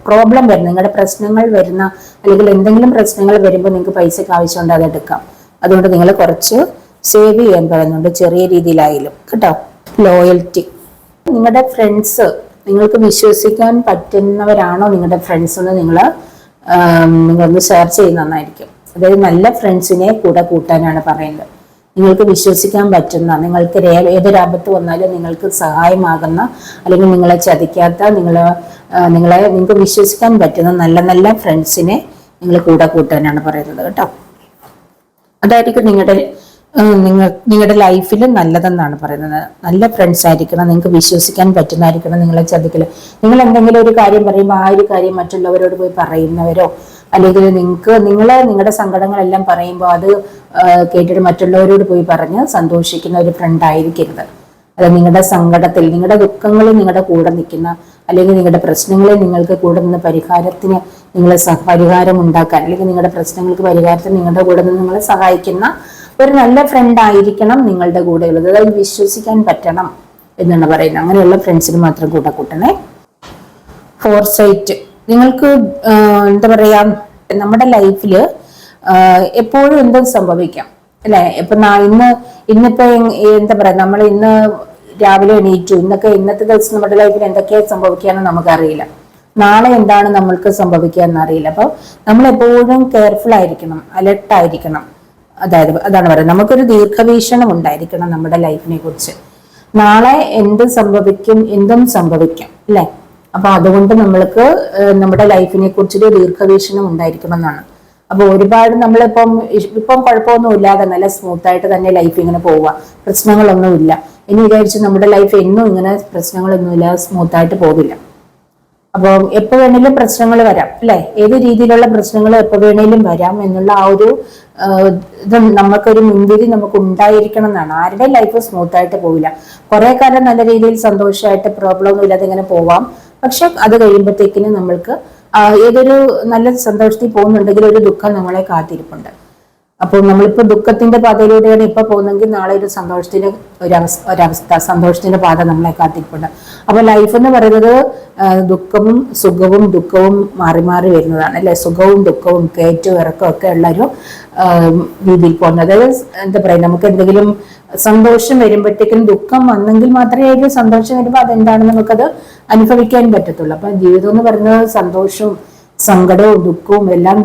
[SPEAKER 1] പ്രോബ്ലം വരുന്ന. നിങ്ങളുടെ പ്രശ്നങ്ങൾ വരുന്ന അല്ലെങ്കിൽ എന്തെങ്കിലും പ്രശ്നങ്ങൾ വരുമ്പോൾ നിങ്ങൾക്ക് പൈസയ്ക്ക് ആവശ്യമുണ്ട് അത് എടുക്കാം. അതുകൊണ്ട് നിങ്ങൾ കുറച്ച് സേവ് ചെയ്യാൻ പറയുന്നുണ്ട് ചെറിയ രീതിയിലായാലും. കേട്ടോ? ലോയൽറ്റി നിങ്ങളുടെ ഫ്രണ്ട്സ് നിങ്ങൾക്ക് വിശ്വസിക്കാൻ പറ്റുന്നവരാണോ നിങ്ങളുടെ ഫ്രണ്ട്സ് എന്ന് നിങ്ങൾ നിങ്ങളൊന്ന് സെർച്ച് ചെയ്യുന്ന നന്നായിരിക്കും. അതായത് നല്ല ഫ്രണ്ട്സിനെ കൂടെ കൂട്ടാനാണ് പറയുന്നത്. നിങ്ങൾക്ക് വിശ്വസിക്കാൻ പറ്റുന്ന നിങ്ങൾക്ക് ഏതൊരാപത്ത് വന്നാലും നിങ്ങൾക്ക് സഹായമാകുന്ന അല്ലെങ്കിൽ നിങ്ങളെ ചതിക്കാത്ത നിങ്ങളെ നിങ്ങളെ നിങ്ങൾക്ക് വിശ്വസിക്കാൻ പറ്റുന്ന നല്ല നല്ല ഫ്രണ്ട്സിനെ നിങ്ങൾ കൂടെ കൂട്ടാനാണ് പറയുന്നത് കേട്ടോ. അതായിരിക്കും നിങ്ങളുടെ നിങ്ങൾ നിങ്ങളുടെ ലൈഫിൽ നല്ലതെന്നാണ് പറയുന്നത്. നല്ല ഫ്രണ്ട്സ് ആയിരിക്കണം നിങ്ങൾക്ക് വിശ്വസിക്കാൻ പറ്റുന്നതായിരിക്കണം നിങ്ങളെ ചതിക്കൽ നിങ്ങൾ എന്തെങ്കിലും ഒരു കാര്യം പറയുമ്പോൾ ആ ഒരു കാര്യം മറ്റുള്ളവരോട് പോയി പറയുന്നവരോ അല്ലെങ്കിൽ നിങ്ങൾക്ക് നിങ്ങൾ നിങ്ങളുടെ സങ്കടങ്ങളെല്ലാം പറയുമ്പോൾ അത് കേട്ടിട്ട് മറ്റുള്ളവരോട് പോയി പറഞ്ഞ് സന്തോഷിക്കുന്ന ഒരു ഫ്രണ്ട് ആയിരിക്കരുത്. അത് നിങ്ങളുടെ സങ്കടത്തിൽ നിങ്ങളുടെ ദുഃഖങ്ങളിൽ നിങ്ങളുടെ കൂടെ നിൽക്കുന്ന അല്ലെങ്കിൽ നിങ്ങളുടെ പ്രശ്നങ്ങളെ നിങ്ങൾക്ക് കൂടെ നിന്ന് പരിഹാരത്തിന് നിങ്ങളെ സഹ പരിഹാരം ഉണ്ടാക്കാൻ അല്ലെങ്കിൽ നിങ്ങളുടെ പ്രശ്നങ്ങൾക്ക് പരിഹാരത്തിന് നിങ്ങളുടെ കൂടെ നിന്ന് നിങ്ങളെ സഹായിക്കുന്ന ഒരു നല്ല ഫ്രണ്ട് ആയിരിക്കണം നിങ്ങളുടെ കൂടെ ഉള്ളത് അതായത് വിശ്വസിക്കാൻ പറ്റണം എന്നാണ് പറയുന്നത്. അങ്ങനെയുള്ള ഫ്രണ്ട്സിന് മാത്രം കൂടെ കൂട്ടണേ. ഫോർസൈറ്റ് നിങ്ങൾക്ക് എന്താ പറയാ നമ്മുടെ ലൈഫിൽ എപ്പോഴും എന്തും സംഭവിക്കാം. അല്ലെ? ഇപ്പൊ ഇന്ന് ഇന്നിപ്പോ എന്താ പറയാ നമ്മൾ ഇന്ന് രാവിലെ എണീറ്റു ഇന്നൊക്കെ ഇന്നത്തെ ദിവസം നമ്മുടെ ലൈഫിൽ എന്തൊക്കെയാ സംഭവിക്കാന്ന് നമുക്കറിയില്ല. നാളെ എന്താണ് നമ്മൾക്ക് സംഭവിക്കുക എന്നറിയില്ല അപ്പൊ നമ്മൾ എപ്പോഴും കെയർഫുൾ ആയിരിക്കണം അലർട്ട് ആയിരിക്കണം. അതായത് അതാണ് പറയുന്നത്. നമുക്കൊരു ദീർഘവീക്ഷണം ഉണ്ടായിരിക്കണം നമ്മുടെ ലൈഫിനെ കുറിച്ച്. നാളെ എന്ത് സംഭവിക്കും എന്തും സംഭവിക്കും. അല്ലെ? അപ്പൊ അതുകൊണ്ട് നമ്മൾക്ക് നമ്മുടെ ലൈഫിനെ കുറിച്ചൊരു ദീർഘവീക്ഷണം ഉണ്ടായിരിക്കണം എന്നാണ് അപ്പൊ ഒരുപാട് നമ്മളിപ്പം ഇപ്പം കുഴപ്പമൊന്നും ഇല്ലാതെ നല്ല സ്മൂത്ത് ആയിട്ട് തന്നെ ലൈഫ് ഇങ്ങനെ പോവുക. പ്രശ്നങ്ങളൊന്നും ഇല്ല. ഇനി വിചാരിച്ച് നമ്മുടെ ലൈഫ് എന്നും ഇങ്ങനെ പ്രശ്നങ്ങളൊന്നും ഇല്ല സ്മൂത്ത് ആയിട്ട് പോവില്ല. അപ്പോൾ എപ്പോ വേണേലും പ്രശ്നങ്ങൾ വരാം അല്ലെ? ഏത് രീതിയിലുള്ള പ്രശ്നങ്ങൾ എപ്പോ വേണേലും വരാം എന്നുള്ള ആ ഒരു ഇത് നമുക്കൊരു മുൻവിധി നമുക്ക് ഉണ്ടായിരിക്കണം എന്നാണ് ആരുടെ ലൈഫ് സ്മൂത്ത് ആയിട്ട് പോവില്ല. കുറെ കാലം നല്ല രീതിയിൽ സന്തോഷമായിട്ട് പ്രോബ്ലം ഒന്നും ഇല്ലാതെ ഇങ്ങനെ പോവാം. പക്ഷെ അത് കഴിയുമ്പോഴത്തേക്കിന് നമ്മൾക്ക് ഏതൊരു നല്ല സന്തോഷത്തിൽ പോകുന്നുണ്ടെങ്കിൽ ഒരു ദുഃഖം നമ്മളെ കാത്തിരിപ്പുണ്ട്. അപ്പോൾ നമ്മളിപ്പോൾ ദുഃഖത്തിന്റെ പാതയിലൂടെയാണ് ഇപ്പൊ പോകുന്നതെങ്കിൽ നാളെ ഒരു സന്തോഷത്തിന്റെ ഒരവസ്ഥ ഒരവസ്ഥ സന്തോഷത്തിന്റെ പാത നമ്മളെ കാത്തിരിപ്പുണ്ട്. അപ്പോൾ ലൈഫ് എന്ന് പറയുന്നത് ദുഃഖവും സുഖവും ദുഃഖവും മാറി മാറി വരുന്നതാണ് അല്ലെ? സുഖവും ദുഃഖവും കയറ്റവും ഇറക്കവും ഒക്കെ ഉള്ള ഒരു രീതിയിൽ പോകുന്നത്. അതായത് എന്താ പറയുക നമുക്ക് എന്തെങ്കിലും സന്തോഷം വരുമ്പോഴത്തേക്കും ദുഃഖം വന്നെങ്കിൽ മാത്രമേ ഒരു സന്തോഷം വരുമ്പോൾ അതെന്താണെന്ന് നമുക്കത് അനുഭവിക്കാൻ പറ്റത്തുള്ളൂ. അപ്പൊ ജീവിതം എന്ന് പറയുന്നത് സന്തോഷവും സങ്കടവും ദുഃഖവും എല്ലാം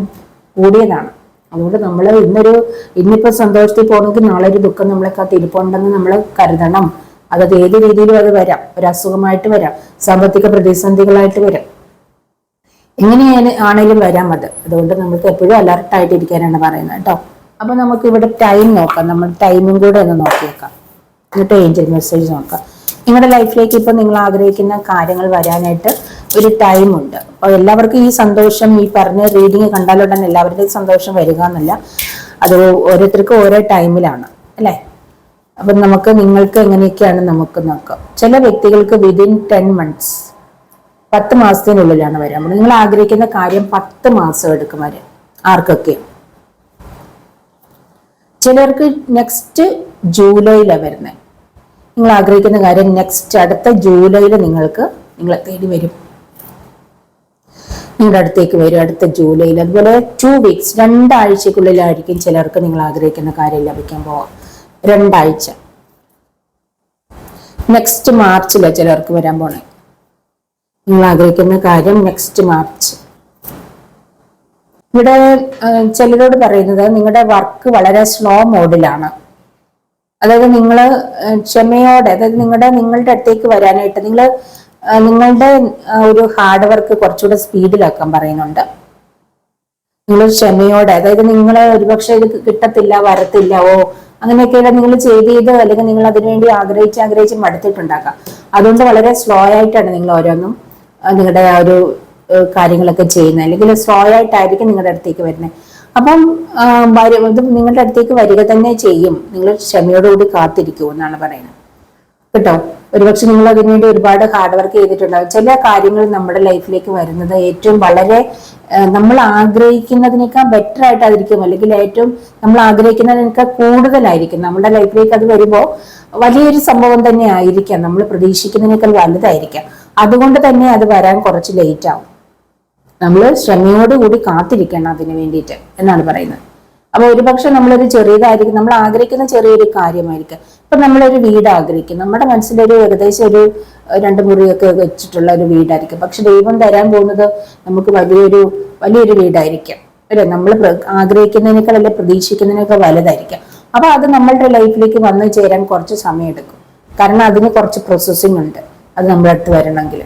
[SPEAKER 1] കൂടിയതാണ്. അതുകൊണ്ട് നമ്മൾ ഇന്നൊരു ഇന്നിപ്പോ സന്തോഷത്തിൽ പോകണമെങ്കിൽ നാളെ ഒരു ദുഃഖം നമ്മളെ കാത്തിരിപ്പുണ്ടെന്ന് നമ്മൾ കരുതണം. അതത് ഏത് രീതിയിലും അത് വരാം. ഒരു അസുഖമായിട്ട് വരാം. സാമ്പത്തിക പ്രതിസന്ധികളായിട്ട് വരാം. എങ്ങനെയാണ് ആണെങ്കിലും വരാം അത്. അതുകൊണ്ട് നമുക്ക് എപ്പോഴും അലർട്ടായിട്ട് ഇരിക്കാനാണ് പറയുന്നത് കേട്ടോ. അപ്പൊ നമുക്ക് ഇവിടെ ടൈം നോക്കാം. നമ്മൾ ടൈമും കൂടെ ഒന്ന് നോക്കിയേക്കാം. എന്നിട്ട് ഏഞ്ചൽ മെസ്സേജ് നോക്കാം. നിങ്ങളുടെ ലൈഫിലേക്ക് ഇപ്പൊ നിങ്ങൾ ആഗ്രഹിക്കുന്ന കാര്യങ്ങൾ വരാനായിട്ട് ഒരു ടൈം ഉണ്ട്. അപ്പോൾ എല്ലാവർക്കും ഈ സന്തോഷം ഈ പറഞ്ഞ റീഡിങ് കണ്ടാലുടൻ എല്ലാവരുടെയും സന്തോഷം വരിക എന്നല്ല. അത് ഓരോരുത്തർക്കും ഓരോ ടൈമിലാണ് അല്ലേ? അപ്പൊ നമുക്ക് നിങ്ങൾക്ക് എങ്ങനെയൊക്കെയാണ് നമുക്ക് നോക്കാം. ചില വ്യക്തികൾക്ക് വിതിൻ ടെൻ മന്ത്സ് പത്ത് മാസത്തിനുള്ളിലാണ് വരാൻ നിങ്ങൾ ആഗ്രഹിക്കുന്ന കാര്യം പത്ത് മാസം എടുക്കും വരെ ആർക്കൊക്കെ? ചിലർക്ക് നെക്സ്റ്റ് ജൂലൈയിലാണ് വരുന്നത് നിങ്ങൾ ആഗ്രഹിക്കുന്ന കാര്യം നെക്സ്റ്റ് അടുത്ത ജൂലൈയിൽ നിങ്ങൾക്ക് നിങ്ങളെ തേടി വരും. നിങ്ങളുടെ അടുത്തേക്ക് വരും. അടുത്ത ജൂലൈയിൽ. അതുപോലെ ടു വീക്സ് രണ്ടാഴ്ചക്കുള്ളിലായിരിക്കും ചിലർക്ക് നിങ്ങൾ ആഗ്രഹിക്കുന്ന കാര്യം ലഭിക്കാൻ പോവാം രണ്ടാഴ്ച. നെക്സ്റ്റ് മാർച്ചിൽ ചിലർക്ക് വരാൻ പോണേ. നിങ്ങൾ ആഗ്രഹിക്കുന്ന കാര്യം നെക്സ്റ്റ് മാർച്ച്. ഇവിടെ ചിലരോട് പറയുന്നത് നിങ്ങളുടെ വർക്ക് വളരെ സ്ലോ മോഡിലാണ് അതായത് നിങ്ങൾ ക്ഷമയോടെ അതായത് നിങ്ങളുടെ നിങ്ങളുടെ അടുത്തേക്ക് വരാനായിട്ട് നിങ്ങൾ നിങ്ങളുടെ ഒരു ഹാർഡ് വർക്ക് കുറച്ചുകൂടെ സ്പീഡിലാക്കാൻ പറയുന്നുണ്ട്. നിങ്ങൾ ക്ഷമയോടെ അതായത് നിങ്ങൾ ഒരുപക്ഷെ ഇത് കിട്ടത്തില്ല വരത്തില്ല ഓ അങ്ങനെയൊക്കെയുള്ള നിങ്ങൾ ചെയ്ത് ചെയ്ത് അല്ലെങ്കിൽ നിങ്ങൾ അതിനുവേണ്ടി ആഗ്രഹിച്ച് ആഗ്രഹിച്ച് മടുത്തിട്ടുണ്ടാക്കാം അതുകൊണ്ട് വളരെ സ്ലോ ആയിട്ടാണ് നിങ്ങൾ ഓരോന്നും നിങ്ങളുടെ ആ ഒരു കാര്യങ്ങളൊക്കെ ചെയ്യുന്നത്. അല്ലെങ്കിൽ സ്ലോ ആയിട്ടായിരിക്കും നിങ്ങളുടെ അടുത്തേക്ക് വരുന്നത്. അപ്പം നിങ്ങളുടെ അടുത്തേക്ക് വരിക തന്നെ ചെയ്യും. നിങ്ങൾ ക്ഷമയോടുകൂടി കാത്തിരിക്കൂ എന്നാണ് പറയുന്നത്. കേട്ടോ. ഒരുപക്ഷെ നിങ്ങൾ അതിനുവേണ്ടി ഒരുപാട് ഹാർഡ് വർക്ക് ചെയ്തിട്ടുണ്ടാവും. ചില കാര്യങ്ങൾ നമ്മുടെ ലൈഫിലേക്ക് വരുന്നത് ഏറ്റവും വളരെ നമ്മൾ ആഗ്രഹിക്കുന്നതിനേക്കാൾ ബെറ്റർ ആയിട്ട് അതിരിക്കും അല്ലെങ്കിൽ ഏറ്റവും നമ്മൾ ആഗ്രഹിക്കുന്നതിനേക്കാൾ കൂടുതലായിരിക്കും. നമ്മുടെ ലൈഫിലേക്ക് അത് വരുമ്പോൾ വലിയൊരു സംഭവം തന്നെ ആയിരിക്കാം. നമ്മൾ പ്രതീക്ഷിക്കുന്നതിനേക്കാൾ വലുതായിരിക്കാം. അതുകൊണ്ട് തന്നെ അത് വരാൻ കുറച്ച് ലേറ്റ് ആവും. നമ്മൾ ശ്രമയോടുകൂടി കാത്തിരിക്കണം അതിന് വേണ്ടിയിട്ട് എന്നാണ് പറയുന്നത്. അപ്പൊ ഒരുപക്ഷെ നമ്മളൊരു ചെറിയതായിരിക്കും നമ്മൾ ആഗ്രഹിക്കുന്ന ചെറിയൊരു കാര്യമായിരിക്കും. ഇപ്പൊ നമ്മളൊരു വീട് ആഗ്രഹിക്കും. നമ്മുടെ മനസ്സിലൊരു ഏകദേശം ഒരു രണ്ട് മുറിയൊക്കെ വെച്ചിട്ടുള്ള ഒരു വീടായിരിക്കും. പക്ഷെ ദൈവം തരാൻ പോകുന്നത് നമുക്ക് വലിയൊരു വലിയൊരു വീടായിരിക്കും. അല്ലെ? നമ്മൾ ആഗ്രഹിക്കുന്നതിനേക്കാൾ അല്ലെ പ്രതീക്ഷിക്കുന്നതിനേക്കാൾ വലുതായിരിക്കും. അപ്പൊ അത് നമ്മളുടെ ലൈഫിലേക്ക് വന്നു ചേരാൻ കുറച്ച് സമയം എടുക്കും കാരണം അതിന് കുറച്ച് പ്രോസസ്സിംഗ് ഉണ്ട്. അത് നമ്മളടുത്ത് വരണമെങ്കിൽ.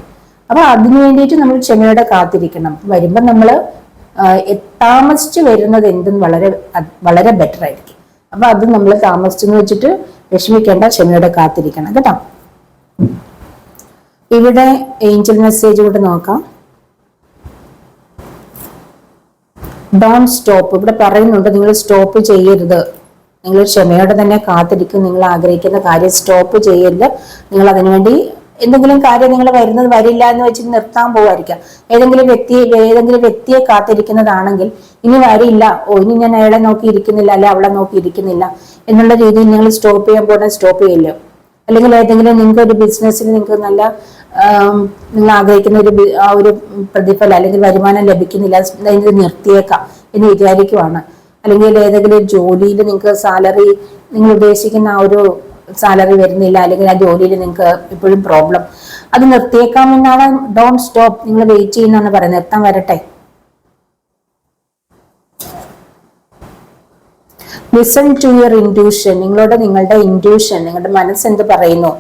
[SPEAKER 1] അപ്പൊ അതിനു വേണ്ടിയിട്ട് നമ്മൾ ക്ഷമയോടെ കാത്തിരിക്കണം. വരുമ്പോൾ നമ്മൾ താമസിച്ച് വരുന്നത് എന്തും വളരെ വളരെ ബെറ്റർ ആയിരിക്കും. അപ്പൊ അത് നമ്മൾ താമസിച്ചെന്ന് വെച്ചിട്ട് വിഷമിക്കേണ്ട ക്ഷമയോടെ കാത്തിരിക്കണം കേട്ടോ. ഇവിടെ ഏഞ്ചൽ മെസ്സേജ് കൂടെ നോക്കാം. ഡോൺ സ്റ്റോപ്പ് ഇവിടെ പറയുന്നുണ്ട് നിങ്ങൾ സ്റ്റോപ്പ് ചെയ്യരുത്. നിങ്ങൾ ക്ഷമയോടെ തന്നെ കാത്തിരിക്കും. നിങ്ങൾ ആഗ്രഹിക്കുന്ന കാര്യം സ്റ്റോപ്പ് ചെയ്യരുത്. നിങ്ങൾ അതിനുവേണ്ടി എന്തെങ്കിലും കാര്യം നിങ്ങൾ വരുന്നത് വരില്ല എന്ന് വെച്ച് നിർത്താൻ പോവായിരിക്കാം. ഏതെങ്കിലും വ്യക്തി ഏതെങ്കിലും വ്യക്തിയെ കാത്തിരിക്കുന്നതാണെങ്കിൽ ഇനി വരില്ല. ഓ ഇനി ഞാൻ അയാളെ നോക്കി ഇരിക്കുന്നില്ല അല്ലെ അവളെ നോക്കി ഇരിക്കുന്നില്ല എന്നുള്ള രീതിയിൽ നിങ്ങൾ സ്റ്റോപ്പ് ചെയ്യാൻ പോകുന്നത് സ്റ്റോപ്പ് ചെയ്യല്ലോ. അല്ലെങ്കിൽ ഏതെങ്കിലും നിങ്ങൾക്ക് ഒരു ബിസിനസ്സിൽ നിങ്ങൾക്ക് നല്ല നിങ്ങൾ ആഗ്രഹിക്കുന്ന ഒരു ഒരു പ്രതിഫലം അല്ലെങ്കിൽ വരുമാനം ലഭിക്കുന്നില്ല ഇത് നിർത്തിയേക്കാം എന്ന് വിചാരിക്കുവാണ്. അല്ലെങ്കിൽ ഏതെങ്കിലും ജോലിയിൽ നിങ്ങൾക്ക് സാലറി നിങ്ങൾ ഉദ്ദേശിക്കുന്ന ആ ഒരു സാലറി വരുന്നില്ല അല്ലെങ്കിൽ ആ ജോലിയിൽ നിങ്ങൾക്ക് ഇപ്പോഴും പ്രോബ്ലം അത് നിർത്തിയേക്കാമെന്നാണ് ഡോൺ സ്റ്റോപ്പ് നിങ്ങൾ വെയിറ്റ് ചെയ്യുന്നതാണ് പറയുന്നത്. നിർത്താൻ വരട്ടെ. ലിസൺ ടു യുവർ ഇൻഡ്യൂഷൻ നിങ്ങളുടെ നിങ്ങളുടെ ഇൻഡ്യൂഷൻ നിങ്ങളുടെ മനസ്സ് എന്ത് പറയുന്നു?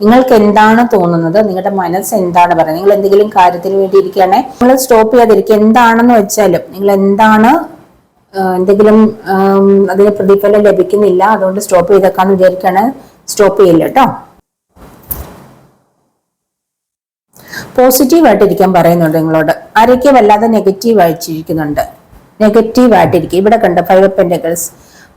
[SPEAKER 1] നിങ്ങൾക്ക് എന്താണ് തോന്നുന്നത്? നിങ്ങളുടെ മനസ്സ് എന്താണ് പറയുന്നത്? നിങ്ങൾ എന്തെങ്കിലും കാര്യത്തിന് വേണ്ടി ഇരിക്കുകയാണെ. നിങ്ങൾ സ്റ്റോപ്പ് ചെയ്യാതിരിക്കുക. എന്താണെന്ന് വെച്ചാലും നിങ്ങൾ എന്താണ് എന്തെങ്കിലും അതിന് പ്രതിഫലം ലഭിക്കുന്നില്ല. അതുകൊണ്ട് സ്റ്റോപ്പ് ചെയ്തേക്കാന്ന് വിചാരിക്കുകയാണ്. സ്റ്റോപ്പ് ചെയ്യില്ല കേട്ടോ. പോസിറ്റീവ് ആയിട്ടിരിക്കാൻ പറയുന്നുണ്ട് നിങ്ങളോട്. ആരൊക്കെ വല്ലാതെ നെഗറ്റീവ് ആയിട്ടിരിക്കുന്നുണ്ട്? നെഗറ്റീവ് ആയിട്ടിരിക്കുക. ഇവിടെ കണ്ട ഫൈവ് പെൻഡക്കിൾസ്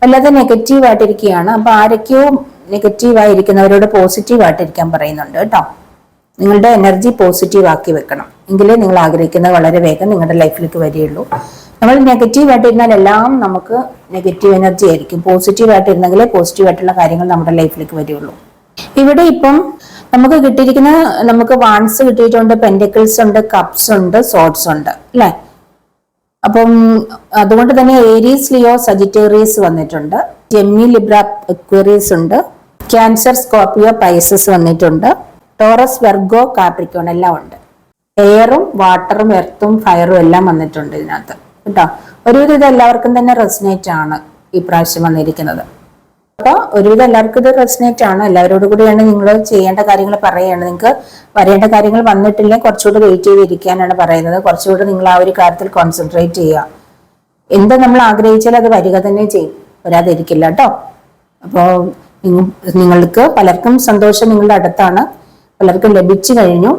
[SPEAKER 1] വല്ലാതെ നെഗറ്റീവ് ആയിട്ടിരിക്കുകയാണ്. അപ്പൊ ആരൊക്കെയോ നെഗറ്റീവ് ആയിരിക്കുന്നവരോട് പോസിറ്റീവ് ആയിട്ടിരിക്കാൻ പറയുന്നുണ്ട് കേട്ടോ. നിങ്ങളുടെ എനർജി പോസിറ്റീവ് ആക്കി വെക്കണം. എങ്കിലേ നിങ്ങൾ ആഗ്രഹിക്കുന്നത് വളരെ വേഗം നിങ്ങളുടെ ലൈഫിലേക്ക് വരികയുള്ളൂ. നമ്മൾ നെഗറ്റീവ് ആയിട്ടിരുന്നാൽ എല്ലാം നമുക്ക് നെഗറ്റീവ് എനർജി ആയിരിക്കും. പോസിറ്റീവ് ആയിട്ടിരുന്നെങ്കിൽ പോസിറ്റീവ് ആയിട്ടുള്ള കാര്യങ്ങൾ നമ്മുടെ ലൈഫിലേക്ക് വരികയുള്ളൂ ഇവിടെ ഇപ്പം നമുക്ക് കിട്ടിയിരിക്കുന്ന നമുക്ക് വാൺസ് കിട്ടിയിട്ടുണ്ട് പെൻഡിക്കിൾസ് ഉണ്ട് കപ്സ് ഉണ്ട് സോട്ട്സ് ഉണ്ട് അല്ലെ? അപ്പം അതുകൊണ്ട് തന്നെ ഏരീസ് ലിയോ സജിറ്റേറിയസ് വന്നിട്ടുണ്ട്. ജെമ്മി ലിബ്ര എക്വേറിയസ് ഉണ്ട്. ക്യാൻസർ സ്കോപ്പിയോ പൈസസ് വന്നിട്ടുണ്ട്. ടോറസ് വെർഗോ കാപ്രിക്കോൺ എല്ലാം ഉണ്ട്. എയറും വാട്ടറും എർത്തും ഫയറും എല്ലാം വന്നിട്ടുണ്ട് ഇതിനകത്ത്. കേട്ടോ. ഒരുവിധം ഇത് എല്ലാവർക്കും തന്നെ റെസിനേറ്റ് ആണ് ഈ പ്രാവശ്യം വന്നിരിക്കുന്നത്. അപ്പൊ ഒരുവിധം എല്ലാവർക്കും ഇത് റെസിനേറ്റ് ആണ്. എല്ലാവരോടും കൂടിയാണ് നിങ്ങൾ ചെയ്യേണ്ട കാര്യങ്ങൾ പറയുകയാണ് നിങ്ങൾക്ക് വരേണ്ട കാര്യങ്ങൾ വന്നിട്ടില്ലെങ്കിൽ കുറച്ചുകൂടി വെയിറ്റ് ചെയ്തിരിക്കാനാണ് പറയുന്നത്. കുറച്ചുകൂടി നിങ്ങൾ ആ ഒരു കാര്യത്തിൽ കോൺസെൻട്രേറ്റ് ചെയ്യുക. എന്താ നമ്മൾ ആഗ്രഹിച്ചാൽ അത് വരിക തന്നെ ചെയ്യും. വരാതിരിക്കില്ല കേട്ടോ. അപ്പോൾ നിങ്ങൾക്ക് പലർക്കും സന്തോഷം നിങ്ങളുടെ അടുത്താണ്. പലർക്കും ലഭിച്ചു കഴിഞ്ഞു.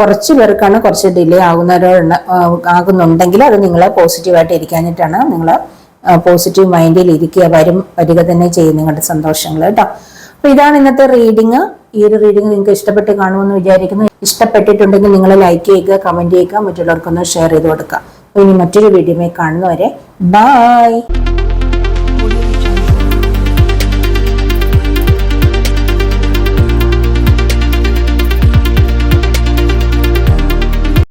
[SPEAKER 1] കുറച്ച് പേർക്കാണ് കുറച്ച് ഡിലേ ആകുന്നവരോട് ആകുന്നുണ്ടെങ്കിൽ അത് നിങ്ങൾ പോസിറ്റീവായിട്ട് ഇരിക്കാനായിട്ടാണ് നിങ്ങൾ പോസിറ്റീവ് മൈൻഡിൽ ഇരിക്കുക. വരും വരിക തന്നെ ചെയ്യും നിങ്ങളുടെ സന്തോഷങ്ങൾ കേട്ടോ. അപ്പൊ ഇതാണ് ഇന്നത്തെ റീഡിങ് ഈ ഒരു റീഡിങ് നിങ്ങൾക്ക് ഇഷ്ടപ്പെട്ട് കാണുമെന്ന് വിചാരിക്കുന്നു. ഇഷ്ടപ്പെട്ടിട്ടുണ്ടെങ്കിൽ നിങ്ങൾ ലൈക്ക് ചെയ്യുക കമന്റ് ചെയ്യുക മറ്റുള്ളവർക്കൊന്ന് ഷെയർ ചെയ്ത് കൊടുക്കുക. ഇനി മറ്റൊരു വീഡിയോയിൽ കാണുന്നവരെ ബൈ